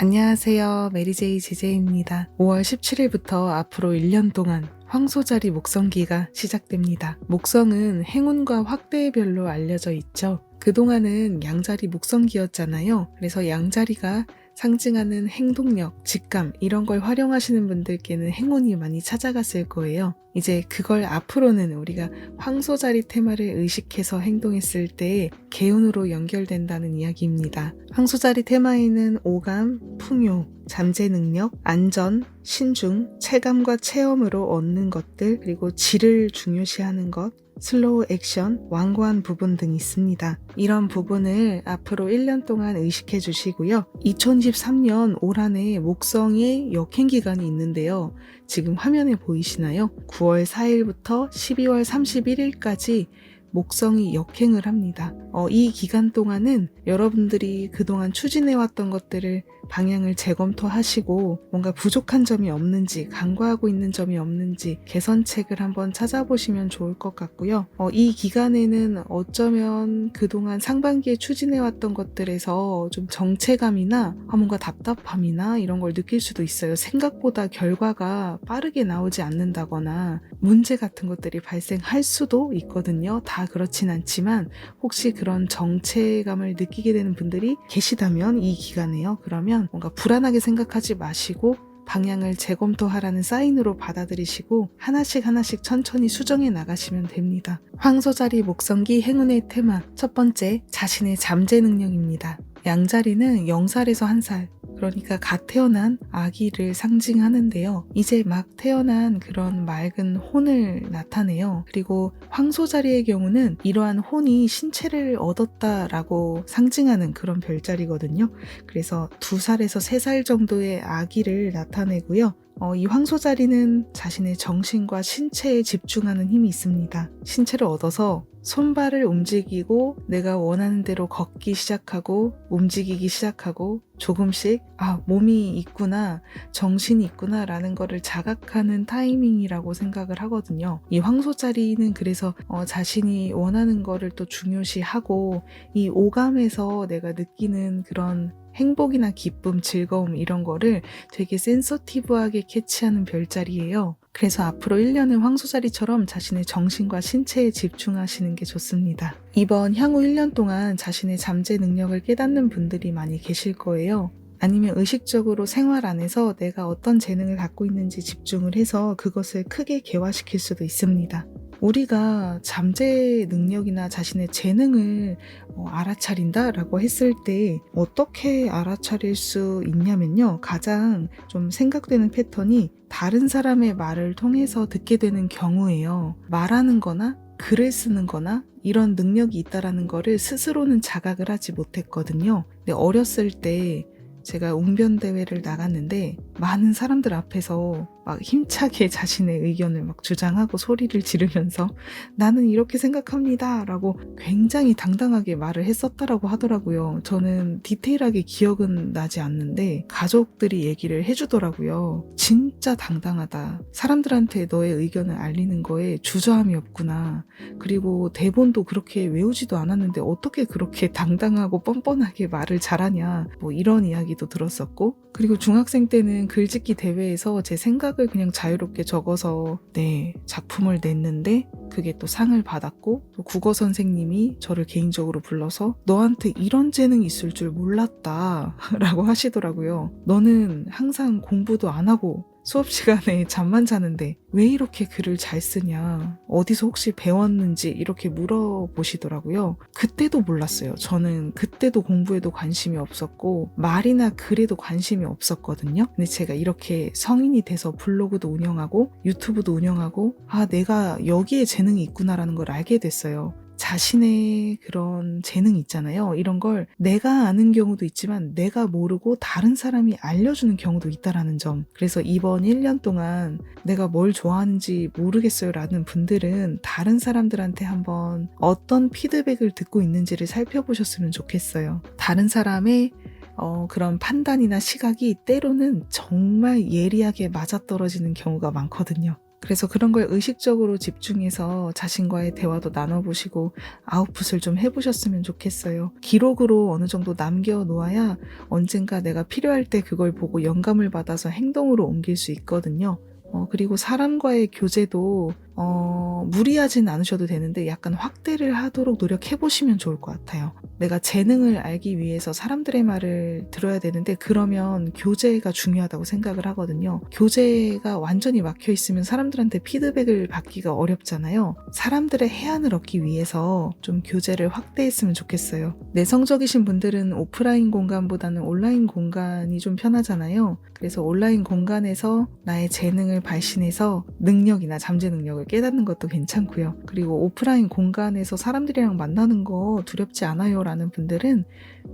안녕하세요. 메리제이 제제입니다. 5월 17일부터 앞으로 1년 동안 황소자리 목성기가 시작됩니다. 목성은 행운과 확대의 별로 알려져 있죠. 그동안은 양자리 목성기였잖아요. 그래서 양자리가 상징하는 행동력, 직감 이런 걸 활용하시는 분들께는 행운이 많이 찾아갔을 거예요. 이제 그걸 앞으로는 우리가 황소자리 테마를 의식해서 행동했을 때 개운으로 연결된다는 이야기입니다. 황소자리 테마에는 오감, 풍요, 잠재 능력, 안전, 신중, 체감과 체험으로 얻는 것들, 그리고 질을 중요시하는 것, 슬로우 액션, 완고한 부분 등이 있습니다. 이런 부분을 앞으로 1년 동안 의식해 주시고요. 2023년 올 한해 목성의 역행 기간이 있는데요. 지금 화면에 보이시나요? 9월 4일부터 12월 31일까지 목성이 역행을 합니다. 어, 이 기간 동안은 여러분들이 그동안 추진해왔던 것들을 방향을 재검토하시고 뭔가 부족한 점이 없는지, 간과하고 있는 점이 없는지 개선책을 한번 찾아보시면 좋을 것 같고요. 어, 이 기간에는 어쩌면 그동안 상반기에 추진해왔던 것들에서 좀 정체감이나 아, 뭔가 답답함이나 이런 걸 느낄 수도 있어요. 생각보다 결과가 빠르게 나오지 않는다거나 문제 같은 것들이 발생할 수도 있거든요. 다 그렇진 않지만 혹시 그런 정체감을 느끼게 되는 분들이 계시다면 이 기간에요. 그러면 뭔가 불안하게 생각하지 마시고 방향을 재검토하라는 사인으로 받아들이시고 하나씩 하나씩 천천히 수정해 나가시면 됩니다. 황소자리 목성기 행운의 테마 첫 번째 자신의 잠재 능력입니다. 양자리는 0살에서 1살 그러니까 갓 태어난 아기를 상징하는데요. 이제 막 태어난 그런 맑은 혼을 나타내요. 그리고 황소자리의 경우는 이러한 혼이 신체를 얻었다라고 상징하는 그런 별자리거든요. 그래서 두 살에서 세 살 정도의 아기를 나타내고요. 어, 이 황소자리는 자신의 정신과 신체에 집중하는 힘이 있습니다. 신체를 얻어서 손발을 움직이고 내가 원하는 대로 걷기 시작하고 움직이기 시작하고 조금씩 아 몸이 있구나 정신이 있구나 라는 거를 자각하는 타이밍이라고 생각을 하거든요 이 황소자리는 그래서 어, 자신이 원하는 거를 또 중요시하고 이 오감에서 내가 느끼는 그런 행복이나 기쁨, 즐거움 이런 거를 되게 센서티브하게 캐치하는 별자리예요. 그래서 앞으로 1년은 황소자리처럼 자신의 정신과 신체에 집중하시는 게 좋습니다. 이번 향후 1년 동안 자신의 잠재 능력을 깨닫는 분들이 많이 계실 거예요. 아니면 의식적으로 생활 안에서 내가 어떤 재능을 갖고 있는지 집중을 해서 그것을 크게 개화시킬 수도 있습니다. 우리가 잠재 능력이나 자신의 재능을 어, 알아차린다라고 했을 때 어떻게 알아차릴 수 있냐면요. 가장 좀 생각되는 패턴이 다른 사람의 말을 통해서 듣게 되는 경우예요. 말하는 거나 글을 쓰는 거나 이런 능력이 있다라는 거를 스스로는 자각을 하지 못했거든요. 근데 어렸을 때 제가 웅변대회를 나갔는데 많은 사람들 앞에서 막 힘차게 자신의 의견을 막 주장하고 소리를 지르면서 나는 이렇게 생각합니다 라고 굉장히 당당하게 말을 했었다라고 하더라고요. 저는 디테일하게 기억은 나지 않는데 가족들이 얘기를 해주더라고요. 진짜 당당하다. 사람들한테 너의 의견을 알리는 거에 주저함이 없구나. 그리고 대본도 그렇게 외우지도 않았는데 어떻게 그렇게 당당하고 뻔뻔하게 말을 잘하냐. 뭐 이런 이야기도 들었었고 그리고 중학생 때는 글짓기 대회에서 제 생각 을 그냥 자유롭게 적어서 네 작품을 냈는데 그게 또 상을 받았고 또 국어 선생님이 저를 개인적으로 불러서 너한테 이런 재능이 있을 줄 몰랐다 라고 하시더라고요. 너는 항상 공부도 안 하고 수업 시간에 잠만 자는데 왜 이렇게 글을 잘 쓰냐? 어디서 혹시 배웠는지 이렇게 물어보시더라고요. 그때도 몰랐어요. 저는 그때도 공부에도 관심이 없었고 말이나 글에도 관심이 없었거든요. 근데 제가 이렇게 성인이 돼서 블로그도 운영하고 유튜브도 운영하고 아 내가 여기에 재능이 있구나라는 걸 알게 됐어요. 자신의 그런 재능 있잖아요. 이런 걸 내가 아는 경우도 있지만 내가 모르고 다른 사람이 알려주는 경우도 있다라는 점. 그래서 이번 1년 동안 내가 뭘 좋아하는지 모르겠어요 라는 분들은 다른 사람들한테 한번 어떤 피드백을 듣고 있는지를 살펴보셨으면 좋겠어요. 다른 사람의 어, 그런 판단이나 시각이 때로는 정말 예리하게 맞아떨어지는 경우가 많거든요. 그래서 그런 걸 의식적으로 집중해서 자신과의 대화도 나눠보시고 아웃풋을 좀 해보셨으면 좋겠어요. 기록으로 어느 정도 남겨놓아야 언젠가 내가 필요할 때 그걸 보고 영감을 받아서 행동으로 옮길 수 있거든요. 어, 그리고 사람과의 교제도 어, 무리하진 않으셔도 되는데 약간 확대를 하도록 노력해 보시면 좋을 것 같아요. 내가 재능을 알기 위해서 사람들의 말을 들어야 되는데 그러면 교제가 중요하다고 생각을 하거든요. 교제가 완전히 막혀 있으면 사람들한테 피드백을 받기가 어렵잖아요. 사람들의 해안을 얻기 위해서 좀 교제를 확대했으면 좋겠어요. 내성적이신 분들은 오프라인 공간보다는 온라인 공간이 좀 편하잖아요. 그래서 온라인 공간에서 나의 재능을 발신해서 능력이나 잠재 능력을 깨닫는 것도 괜찮고요. 그리고 오프라인 공간에서 사람들이랑 만나는 거 두렵지 않아요 라는 분들은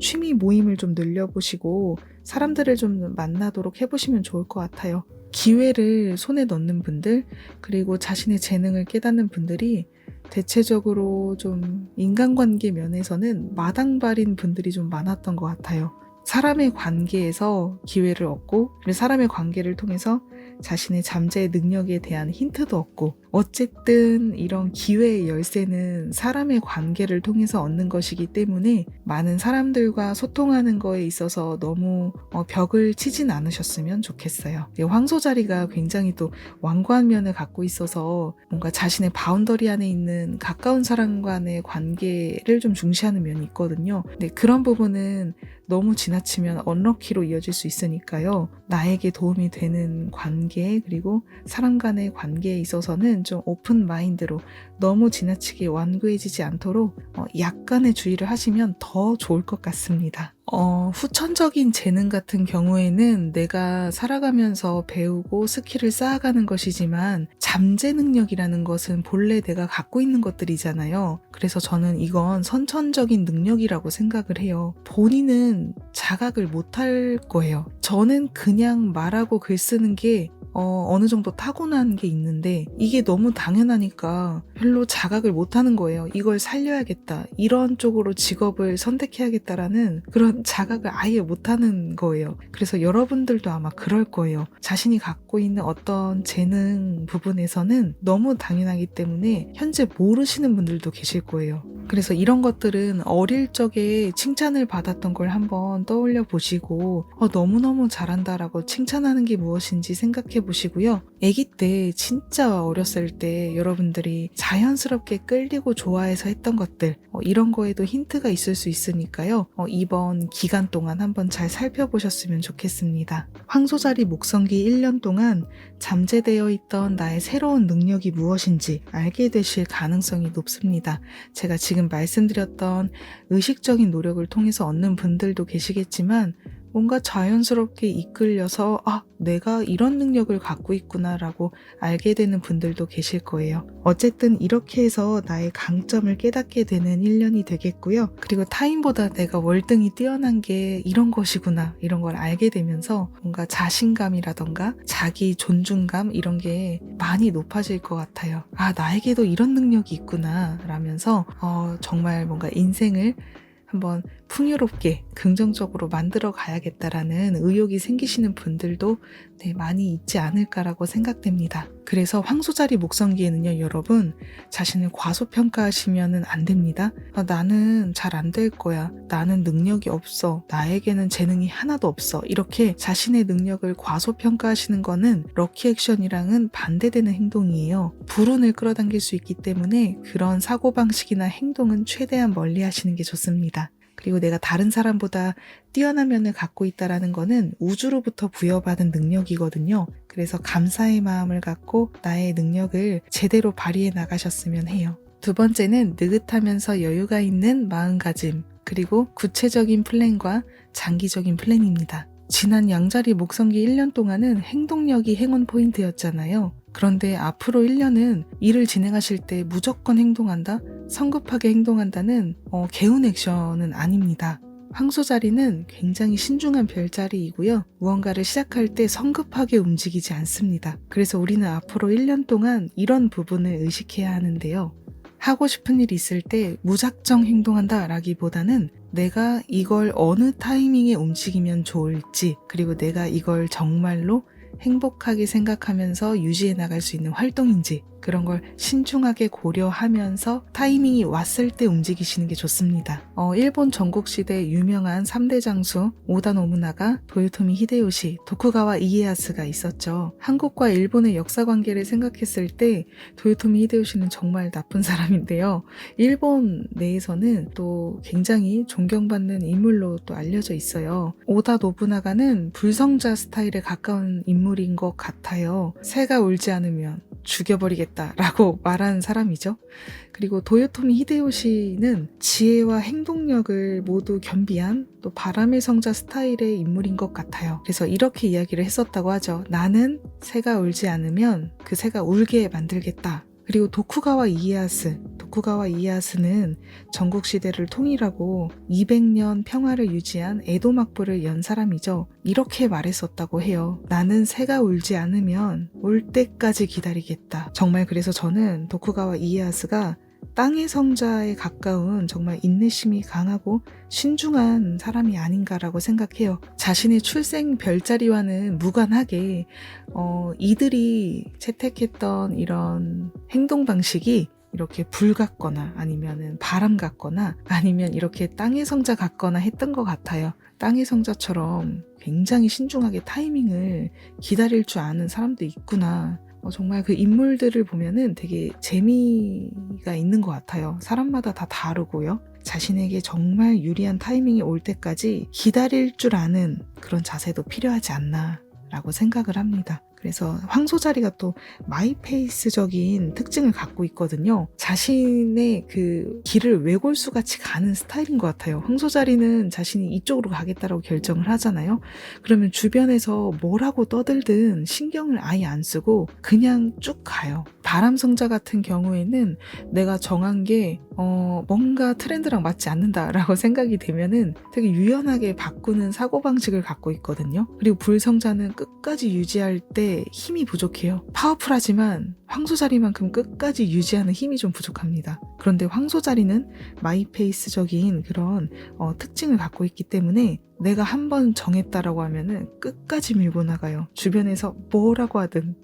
취미 모임을 좀 늘려보시고 사람들을 좀 만나도록 해보시면 좋을 것 같아요. 기회를 손에 넣는 분들, 그리고 자신의 재능을 깨닫는 분들이 대체적으로 좀 인간관계 면에서는 마당발인 분들이 좀 많았던 것 같아요. 사람의 관계에서 기회를 얻고, 사람의 관계를 통해서 자신의 잠재 능력에 대한 힌트도 얻고, 어쨌든 이런 기회의 열쇠는 사람의 관계를 통해서 얻는 것이기 때문에 많은 사람들과 소통하는 거에 있어서 너무 어, 벽을 치진 않으셨으면 좋겠어요. 네, 황소 자리가 굉장히 또 완고한 면을 갖고 있어서 뭔가 자신의 바운더리 안에 있는 가까운 사람 간의 관계를 좀 중시하는 면이 있거든요. 근데 그런 부분은 너무 지나치면 언럭키로 이어질 수 있으니까요. 나에게 도움이 되는 관계 그리고 사람 간의 관계에 있어서는 좀 오픈 마인드로 너무 지나치게 완고해지지 않도록 어, 약간의 주의를 하시면 더 좋을 것 같습니다. 어, 후천적인 재능 같은 경우에는 내가 살아가면서 배우고 스킬을 쌓아가는 것이지만 잠재 능력이라는 것은 본래 내가 갖고 있는 것들이잖아요. 그래서 저는 이건 선천적인 능력이라고 생각을 해요. 본인은 자각을 못할 거예요. 저는 그냥 말하고 글 쓰는 게 어, 어느 정도 타고난 게 있는데 이게 너무 당연하니까 별로 자각을 못 하는 거예요. 이걸 살려야겠다. 이런 쪽으로 직업을 선택해야겠다라는 그런 자각을 아예 못 하는 거예요. 그래서 여러분들도 아마 그럴 거예요. 자신이 갖고 있는 어떤 재능 부분에서는 너무 당연하기 때문에 현재 모르시는 분들도 계실 거예요. 그래서 이런 것들은 어릴 적에 칭찬을 받았던 걸 한번 떠올려 보시고 어, 너무너무 잘한다라고 칭찬하는 게 무엇인지 생각해 보시고요. 아기 때 진짜 어렸을 때 여러분들이 자연스럽게 끌리고 좋아해서 했던 것들 어, 이런 거에도 힌트가 있을 수 있으니까요. 어, 이번 기간 동안 한번 잘 살펴보셨으면 좋겠습니다. 황소자리 목성기 1년 동안 잠재되어 있던 나의 새로운 능력이 무엇인지 알게 되실 가능성이 높습니다. 제가 지금 말씀드렸던 의식적인 노력을 통해서 얻는 분들도 계시겠지만 뭔가 자연스럽게 이끌려서 아, 내가 이런 능력을 갖고 있구나라고 알게 되는 분들도 계실 거예요. 어쨌든 이렇게 해서 나의 강점을 깨닫게 되는 1년이 되겠고요. 그리고 타인보다 내가 월등히 뛰어난 게 이런 것이구나 이런 걸 알게 되면서 뭔가 자신감이라던가 자기 존중감 이런 게 많이 높아질 것 같아요. 아, 나에게도 이런 능력이 있구나 라면서 어, 정말 뭔가 인생을 한번 풍요롭게 긍정적으로 만들어 가야겠다라는 의욕이 생기시는 분들도 네, 많이 있지 않을까라고 생각됩니다. 그래서 황소자리 목성기에는요, 여러분, 자신을 과소평가하시면 안 됩니다. 아, 나는 잘 안 될 거야. 나는 능력이 없어. 나에게는 재능이 하나도 없어. 이렇게 자신의 능력을 과소평가하시는 거는 럭키 액션이랑은 반대되는 행동이에요. 불운을 끌어당길 수 있기 때문에 그런 사고방식이나 행동은 최대한 멀리 하시는 게 좋습니다. 그리고 내가 다른 사람보다 뛰어난 면을 갖고 있다라는 거는 우주로부터 부여받은 능력이거든요. 그래서 감사의 마음을 갖고 나의 능력을 제대로 발휘해 나가셨으면 해요. 두 번째는 느긋하면서 여유가 있는 마음가짐, 그리고 구체적인 플랜과 장기적인 플랜입니다. 지난 양자리 목성기 1년 동안은 행동력이 행운 포인트였잖아요. 그런데 앞으로 1년은 일을 진행하실 때 무조건 행동한다? 성급하게 행동한다는 어, 개운 액션은 아닙니다. 황소 자리는 굉장히 신중한 별자리이고요. 무언가를 시작할 때 성급하게 움직이지 않습니다. 그래서 우리는 앞으로 1년 동안 이런 부분을 의식해야 하는데요. 하고 싶은 일이 있을 때 무작정 행동한다 라기보다는 내가 이걸 어느 타이밍에 움직이면 좋을지, 그리고 내가 이걸 정말로 행복하게 생각하면서 유지해 나갈 수 있는 활동인지 그런 걸 신중하게 고려하면서 타이밍이 왔을 때 움직이시는 게 좋습니다. 어, 일본 전국시대 유명한 3대 장수 오다 노무나가, 도요토미 히데요시, 도쿠가와 이에야스가 있었죠. 한국과 일본의 역사 관계를 생각했을 때 도요토미 히데요시는 정말 나쁜 사람인데요. 일본 내에서는 또 굉장히 존경받는 인물로 또 알려져 있어요. 오다 노부나가는 불성자 스타일에 가까운 인물인 것 같아요. 새가 울지 않으면 죽여버리겠다 라고 말하는 사람이죠. 그리고 도요토미 히데요시는 지혜와 행동력을 모두 겸비한 또 바람의 성자 스타일의 인물인 것 같아요. 그래서 이렇게 이야기를 했었다고 하죠. 나는 새가 울지 않으면 그 새가 울게 만들겠다. 그리고 도쿠가와 이에야스, 도쿠가와 이에야스는 전국 시대를 통일하고 200년 평화를 유지한 에도 막부를 연 사람이죠. 이렇게 말했었다고 해요. 나는 새가 울지 않으면 올 때까지 기다리겠다. 정말 그래서 저는 도쿠가와 이에야스가 땅의 성자에 가까운 정말 인내심이 강하고 신중한 사람이 아닌가라고 생각해요. 자신의 출생 별자리와는 무관하게 어, 이들이 채택했던 이런 행동 방식이 이렇게 불 같거나 아니면은 바람 같거나 아니면 이렇게 땅의 성자 같거나 했던 것 같아요. 땅의 성자처럼 굉장히 신중하게 타이밍을 기다릴 줄 아는 사람도 있구나. 어, 정말 그 인물들을 보면은 되게 재미가 있는 것 같아요. 사람마다 다 다르고요. 자신에게 정말 유리한 타이밍이 올 때까지 기다릴 줄 아는 그런 자세도 필요하지 않나 라고 생각을 합니다. 그래서 황소자리가 또 마이페이스적인 특징을 갖고 있거든요. 자신의 그 길을 외골수 같이 가는 스타일인 것 같아요. 황소자리는 자신이 이쪽으로 가겠다라고 결정을 하잖아요. 그러면 주변에서 뭐라고 떠들든 신경을 아예 안 쓰고 그냥 쭉 가요. 바람성자 같은 경우에는 내가 정한 게 어, 뭔가 트렌드랑 맞지 않는다라고 생각이 되면은 되게 유연하게 바꾸는 사고방식을 갖고 있거든요. 그리고 불성자는 끝까지 유지할 때 힘이 부족해요. 파워풀하지만 황소자리만큼 끝까지 유지하는 힘이 좀 부족합니다. 그런데 황소자리는 마이페이스적인 그런 어, 특징을 갖고 있기 때문에 내가 한 번 정했다라고 하면은 끝까지 밀고 나가요. 주변에서 뭐라고 하든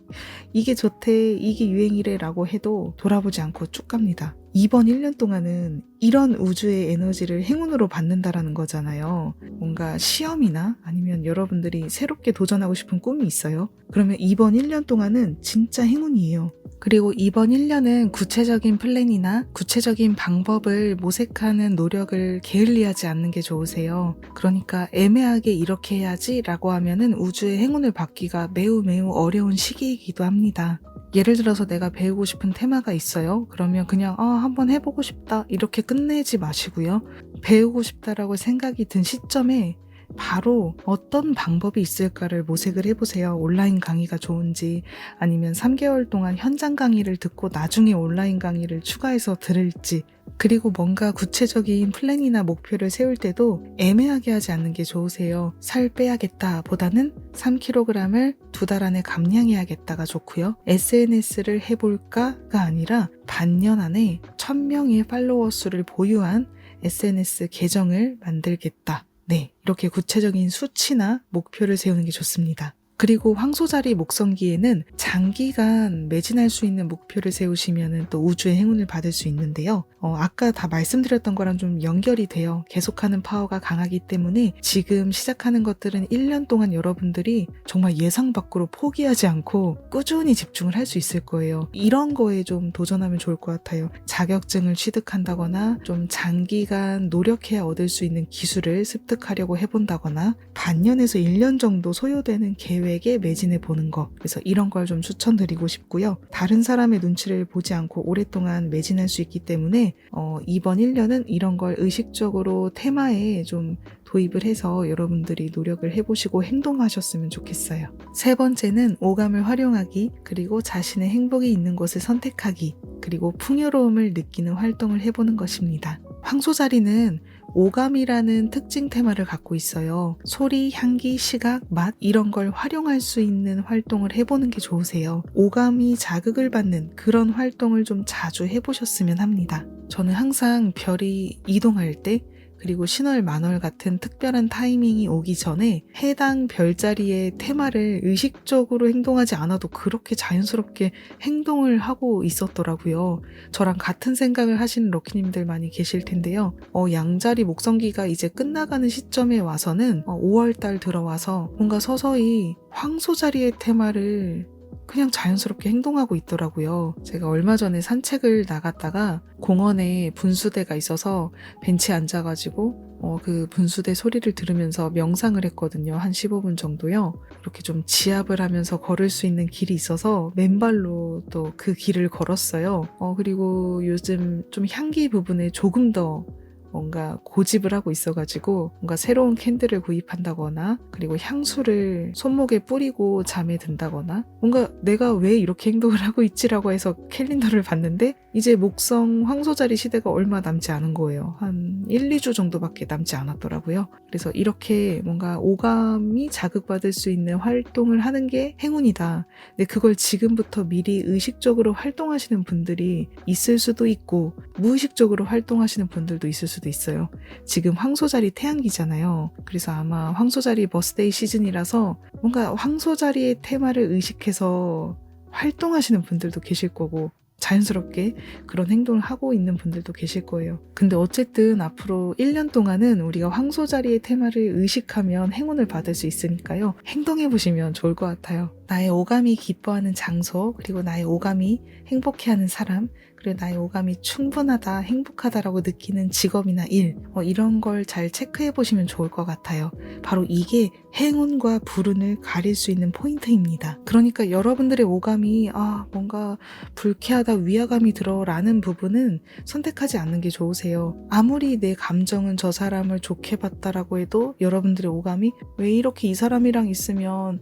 이게 좋대, 이게 유행이래라고 해도 돌아보지 않고 쭉 갑니다. 이번 1년 동안은 이런 우주의 에너지를 행운으로 받는다라는 거잖아요. 뭔가 시험이나 아니면 여러분들이 새롭게 도전하고 싶은 꿈이 있어요. 그러면 이번 1년 동안은 진짜 행운이에요. 그리고 이번 1년은 구체적인 플랜이나 구체적인 방법을 모색하는 노력을 게을리하지 않는 게 좋으세요. 그러니까 애매하게 이렇게 해야지 라고 하면은 우주의 행운을 받기가 매우 매우 어려운 시기이기도 합니다. 예를 들어서 내가 배우고 싶은 테마가 있어요. 그러면 그냥 아, 한번 해보고 싶다 이렇게 끝내지 마시고요. 배우고 싶다라고 생각이 든 시점에 바로 어떤 방법이 있을까를 모색을 해보세요. 온라인 강의가 좋은지 아니면 3개월 동안 현장 강의를 듣고 나중에 온라인 강의를 추가해서 들을지 그리고 뭔가 구체적인 플랜이나 목표를 세울 때도 애매하게 하지 않는 게 좋으세요. 살 빼야겠다 보다는 3kg을 두 달 안에 감량해야겠다가 좋고요. SNS를 해볼까가 아니라 반년 안에 1000명의 팔로워 수를 보유한 SNS 계정을 만들겠다. 네, 이렇게 구체적인 수치나 목표를 세우는 게 좋습니다. 그리고 황소자리 목성기에는 장기간 매진할 수 있는 목표를 세우시면 또 우주의 행운을 받을 수 있는데요. 어, 아까 다 말씀드렸던 거랑 좀 연결이 돼요. 계속하는 파워가 강하기 때문에 지금 시작하는 것들은 1년 동안 여러분들이 정말 예상 밖으로 포기하지 않고 꾸준히 집중을 할 수 있을 거예요. 이런 거에 좀 도전하면 좋을 것 같아요. 자격증을 취득한다거나 좀 장기간 노력해야 얻을 수 있는 기술을 습득하려고 해본다거나 반년에서 1년 정도 소요되는 계획 계획에 매진해 보는 거. 그래서 이런 걸 좀 추천드리고 싶고요. 다른 사람의 눈치를 보지 않고 오랫동안 매진할 수 있기 때문에 어, 이번 1년은 이런 걸 의식적으로 테마에 좀 도입을 해서 여러분들이 노력을 해보시고 행동하셨으면 좋겠어요. 세 번째는 오감을 활용하기, 그리고 자신의 행복이 있는 곳을 선택하기, 그리고 풍요로움을 느끼는 활동을 해보는 것입니다. 황소자리는 오감이라는 특징 테마를 갖고 있어요. 소리, 향기, 시각, 맛 이런 걸 활용할 수 있는 활동을 해보는 게 좋으세요. 오감이 자극을 받는 그런 활동을 좀 자주 해보셨으면 합니다. 저는 항상 별이 이동할 때 그리고 신월 만월 같은 특별한 타이밍이 오기 전에 해당 별자리의 테마를 의식적으로 행동하지 않아도 그렇게 자연스럽게 행동을 하고 있었더라고요. 저랑 같은 생각을 하시는 럭키님들 많이 계실 텐데요. 어, 양자리 목성기가 이제 끝나가는 시점에 와서는 5월달 들어와서 뭔가 서서히 황소자리의 테마를 그냥 자연스럽게 행동하고 있더라고요. 제가 얼마 전에 산책을 나갔다가 공원에 분수대가 있어서 벤치에 앉아가지고 어, 그 분수대 소리를 들으면서 명상을 했거든요. 한 15분 정도요. 이렇게 좀 지압을 하면서 걸을 수 있는 길이 있어서 맨발로 또 그 길을 걸었어요. 어, 그리고 요즘 좀 향기 부분에 조금 더 뭔가 고집을 하고 있어가지고 뭔가 새로운 캔들을 구입한다거나 그리고 향수를 손목에 뿌리고 잠에 든다거나 뭔가 내가 왜 이렇게 행동을 하고 있지라고 해서 캘린더를 봤는데 이제 목성 황소자리 시대가 얼마 남지 않은 거예요. 한 1, 2주 정도밖에 남지 않았더라고요. 그래서 이렇게 뭔가 오감이 자극받을 수 있는 활동을 하는 게 행운이다. 근데 그걸 지금부터 미리 의식적으로 활동하시는 분들이 있을 수도 있고 무의식적으로 활동하시는 분들도 있을 수도 있어요. 지금 황소자리 태양기잖아요. 그래서 아마 황소자리 버스데이 시즌이라서 뭔가 황소자리의 테마를 의식해서 활동하시는 분들도 계실 거고 자연스럽게 그런 행동을 하고 있는 분들도 계실 거예요. 근데 어쨌든 앞으로 1년 동안은 우리가 황소 자리의 테마를 의식하면 행운을 받을 수 있으니까요. 행동해 보시면 좋을 것 같아요. 나의 오감이 기뻐하는 장소, 그리고 나의 오감이 행복해하는 사람, 그리고 나의 오감이 충분하다, 행복하다라고 느끼는 직업이나 일, 뭐 이런 걸 잘 체크해 보시면 좋을 것 같아요. 바로 이게 행운과 불운을 가릴 수 있는 포인트입니다. 그러니까 여러분들의 오감이 아 뭔가 불쾌하다, 위화감이 들어 라는 부분은 선택하지 않는 게 좋으세요. 아무리 내 감정은 저 사람을 좋게 봤다라고 해도 여러분들의 오감이 왜 이렇게 이 사람이랑 있으면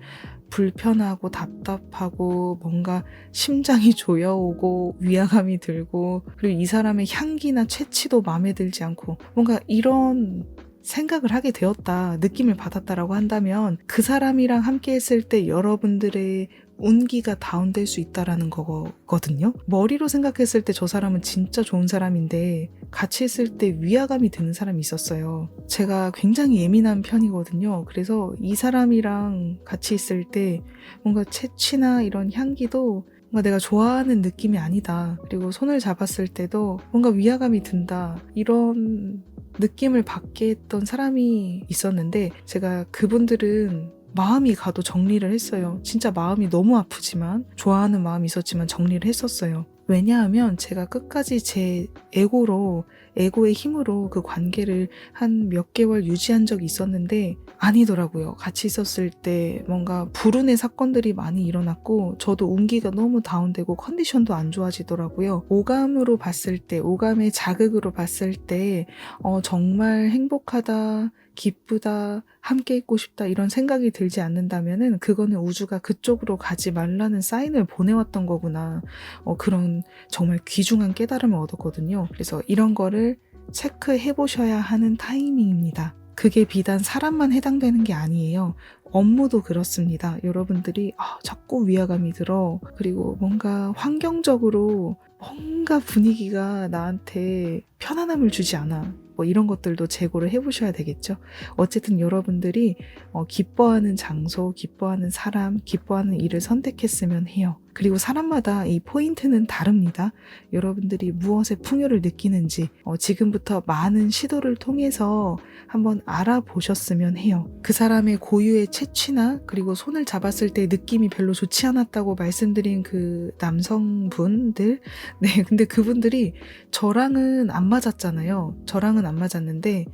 불편하고 답답하고 뭔가 심장이 조여오고 위화감이 들고 그리고 이 사람의 향기나 채취도 마음에 들지 않고 뭔가 이런 생각을 하게 되었다, 느낌을 받았다라고 한다면 그 사람이랑 함께 했을 때 여러분들의 운기가 다운될 수 있다라는 거거든요. 머리로 생각했을 때 저 사람은 진짜 좋은 사람인데 같이 있을 때 위화감이 드는 사람이 있었어요. 제가 굉장히 예민한 편이거든요. 그래서 이 사람이랑 같이 있을 때 뭔가 채취나 이런 향기도 뭔가 내가 좋아하는 느낌이 아니다. 그리고 손을 잡았을 때도 뭔가 위화감이 든다. 이런 느낌을 받게 했던 사람이 있었는데 제가 그분들은 마음이 가도 정리를 했어요. 진짜 마음이 너무 아프지만 좋아하는 마음이 있었지만 정리를 했었어요. 왜냐하면 제가 끝까지 제 에고로 에고의 힘으로 그 관계를 한 몇 개월 유지한 적이 있었는데 아니더라고요. 같이 있었을 때 뭔가 불운의 사건들이 많이 일어났고 저도 운기가 너무 다운되고 컨디션도 안 좋아지더라고요. 오감으로 봤을 때, 오감의 자극으로 봤을 때 어, 정말 행복하다, 기쁘다, 함께 있고 싶다 이런 생각이 들지 않는다면은 그거는 우주가 그쪽으로 가지 말라는 사인을 보내왔던 거구나. 어, 그런 정말 귀중한 깨달음을 얻었거든요. 그래서 이런 거를 체크해 보셔야 하는 타이밍입니다. 그게 비단 사람만 해당되는 게 아니에요. 업무도 그렇습니다. 여러분들이 아, 자꾸 위화감이 들어. 그리고 뭔가 환경적으로 뭔가 분위기가 나한테 편안함을 주지 않아. 뭐 이런 것들도 재고를 해보셔야 되겠죠. 어쨌든 여러분들이 어, 기뻐하는 장소, 기뻐하는 사람, 기뻐하는 일을 선택했으면 해요. 그리고 사람마다 이 포인트는 다릅니다. 여러분들이 무엇에 풍요를 느끼는지 어, 지금부터 많은 시도를 통해서 한번 알아보셨으면 해요. 그 사람의 고유의 채취나 그리고 손을 잡았을 때 느낌이 별로 좋지 않았다고 말씀드린 그 남성분들, 네, 근데 그분들이 저랑은 안 맞았잖아요. 저랑은 안 맞았는데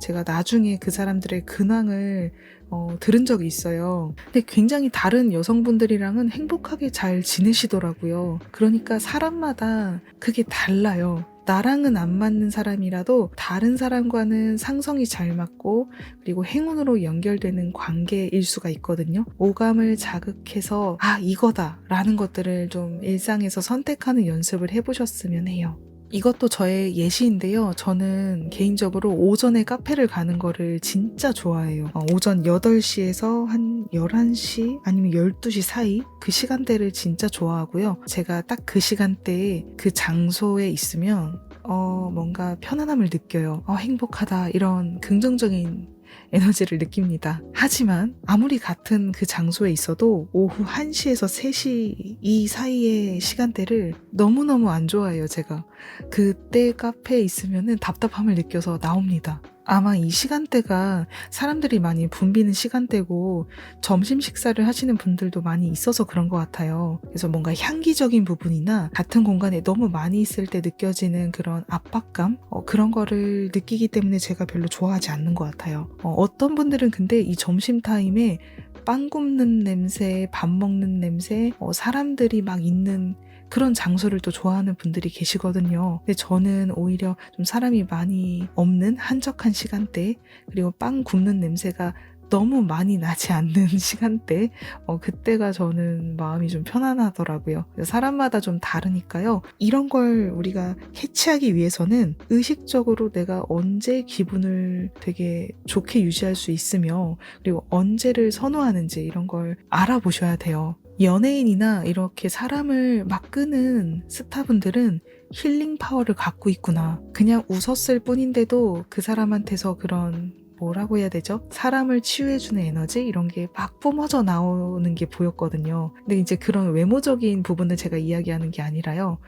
제가 나중에 그 사람들의 근황을 어, 들은 적이 있어요. 근데 굉장히 다른 여성분들이랑은 행복하게 잘 지내시더라고요. 그러니까 사람마다 그게 달라요. 나랑은 안 맞는 사람이라도 다른 사람과는 상성이 잘 맞고 그리고 행운으로 연결되는 관계일 수가 있거든요. 오감을 자극해서 아, 이거다 라는 것들을 좀 일상에서 선택하는 연습을 해보셨으면 해요. 이것도 저의 예시인데요. 저는 개인적으로 오전에 카페를 가는 거를 진짜 좋아해요. 어, 오전 8시에서 한 11시 아니면 12시 사이 그 시간대를 진짜 좋아하고요. 제가 딱 그 시간대에 그 장소에 있으면 어, 뭔가 편안함을 느껴요. 어, 행복하다. 이런 긍정적인 에너지를 느낍니다. 하지만 아무리 같은 그 장소에 있어도 오후 1시에서 3시 이 사이의 시간대를 너무너무 안 좋아해요, 제가. 그때 카페에 있으면 답답함을 느껴서 나옵니다. 아마 이 시간대가 사람들이 많이 붐비는 시간대고 점심 식사를 하시는 분들도 많이 있어서 그런 것 같아요. 그래서 뭔가 향기적인 부분이나 같은 공간에 너무 많이 있을 때 느껴지는 그런 압박감 어, 그런 거를 느끼기 때문에 제가 별로 좋아하지 않는 것 같아요. 어, 떤 분들은 근데 이 점심 타임에 빵 굽는 냄새, 밥 먹는 냄새, 어, 사람들이 막 있는 그런 장소를 또 좋아하는 분들이 계시거든요. 근데 저는 오히려 좀 사람이 많이 없는 한적한 시간대, 그리고 빵 굽는 냄새가 너무 많이 나지 않는 시간대, 어, 그때가 저는 마음이 좀 편안하더라고요. 사람마다 좀 다르니까요. 이런 걸 우리가 해치하기 위해서는 의식적으로 내가 언제 기분을 되게 좋게 유지할 수 있으며, 그리고 언제를 선호하는지 이런 걸 알아보셔야 돼요. 연예인이나 이렇게 사람을 막 끄는 스타분들은 힐링 파워를 갖고 있구나. 그냥 웃었을 뿐인데도 그 사람한테서 그런 뭐라고 해야 되죠? 사람을 치유해주는 에너지? 이런 게 막 뿜어져 나오는 게 보였거든요. 근데 이제 그런 외모적인 부분을 제가 이야기하는 게 아니라요.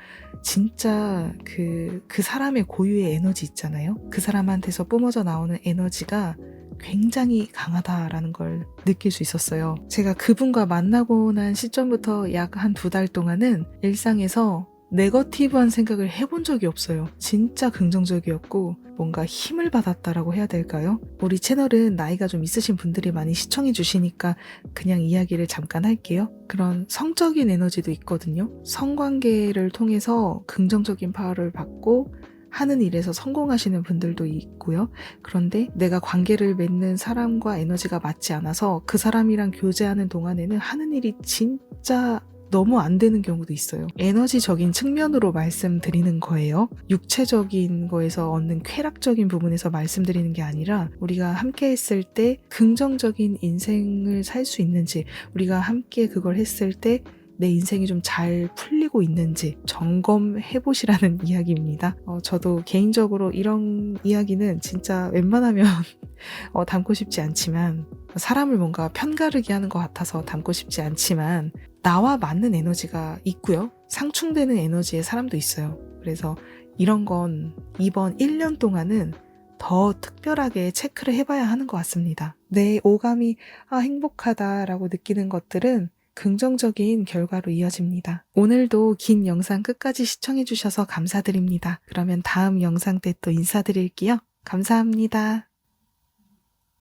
진짜 그, 그 사람의 고유의 에너지 있잖아요? 그 사람한테서 뿜어져 나오는 에너지가 굉장히 강하다라는 걸 느낄 수 있었어요. 제가 그분과 만나고 난 시점부터 약 한 두 달 동안은 일상에서 네거티브한 생각을 해본 적이 없어요. 진짜 긍정적이었고 뭔가 힘을 받았다라고 해야 될까요? 우리 채널은 나이가 좀 있으신 분들이 많이 시청해 주시니까 그냥 이야기를 잠깐 할게요. 그런 성적인 에너지도 있거든요. 성관계를 통해서 긍정적인 파워를 받고 하는 일에서 성공하시는 분들도 있고요. 그런데 내가 관계를 맺는 사람과 에너지가 맞지 않아서 그 사람이랑 교제하는 동안에는 하는 일이 진짜 너무 안 되는 경우도 있어요. 에너지적인 측면으로 말씀드리는 거예요. 육체적인 거에서 얻는 쾌락적인 부분에서 말씀드리는 게 아니라 우리가 함께 했을 때 긍정적인 인생을 살 수 있는지 우리가 함께 그걸 했을 때내 인생이 좀 잘 풀리고 있는지 점검해 보시라는 이야기입니다. 어, 저도 개인적으로 이런 이야기는 진짜 웬만하면 어, 담고 싶지 않지만 사람을 뭔가 편가르게 하는 것 같아서 담고 싶지 않지만 나와 맞는 에너지가 있고요. 상충되는 에너지의 사람도 있어요. 그래서 이런 건 이번 1년 동안은 더 특별하게 체크를 해봐야 하는 것 같습니다. 내 오감이 아, 행복하다라고 느끼는 것들은 긍정적인 결과로 이어집니다. 오늘도 긴 영상 끝까지 시청해주셔서 감사드립니다. 그러면 다음 영상 때 또 인사드릴게요. 감사합니다.